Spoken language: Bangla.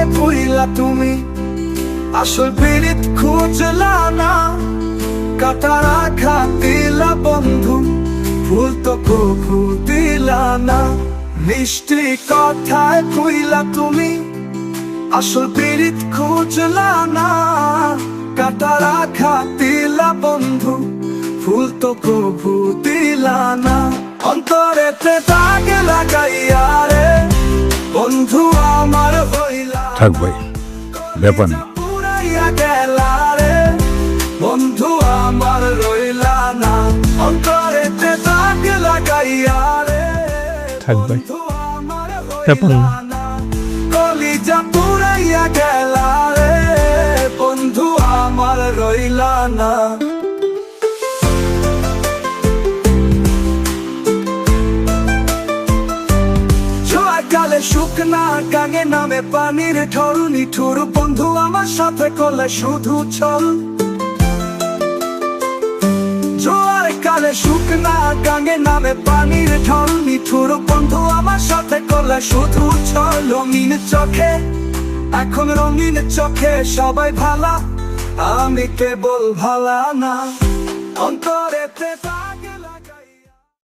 কথায় ভুইলা তুমি। আসল পীড়িত খুঁজলা না। কাটার আঘাত বন্ধু, ভুল তো কবু দিলা না। মিষ্টি কথায় কইলা তুমি, আসল পীড়িত খুঁজলা না। কাটার আঘাত দিলা বন্ধু ফুল তো কবু দিলা না। অন্তরেতে দাগ থাক ভাই ব্যাপার না পুরাইয়া গেলা রে বন্ধু আমার রইলা না অন্তরেতে দাগ লাগাইয়া রে থাক ভাই। ব্যাপার। না কলিজা পুরাইয়া গেলা রে বন্ধু আমার রইলা না শুকনা গাঙে নামে পানির ঢল, নিঠুর বন্ধু আমার সাথে করলে শুধু চল। জোয়ার কালে শুকনা গাঙে নামে পানির ঢল, নিঠুর বন্ধু আমার সাথে করলে শুধু চল। রঙিন চোখে, এখন রঙিন চোখে সবাই ভালা, আমি কেবল ভালা না অন্তরেতে তা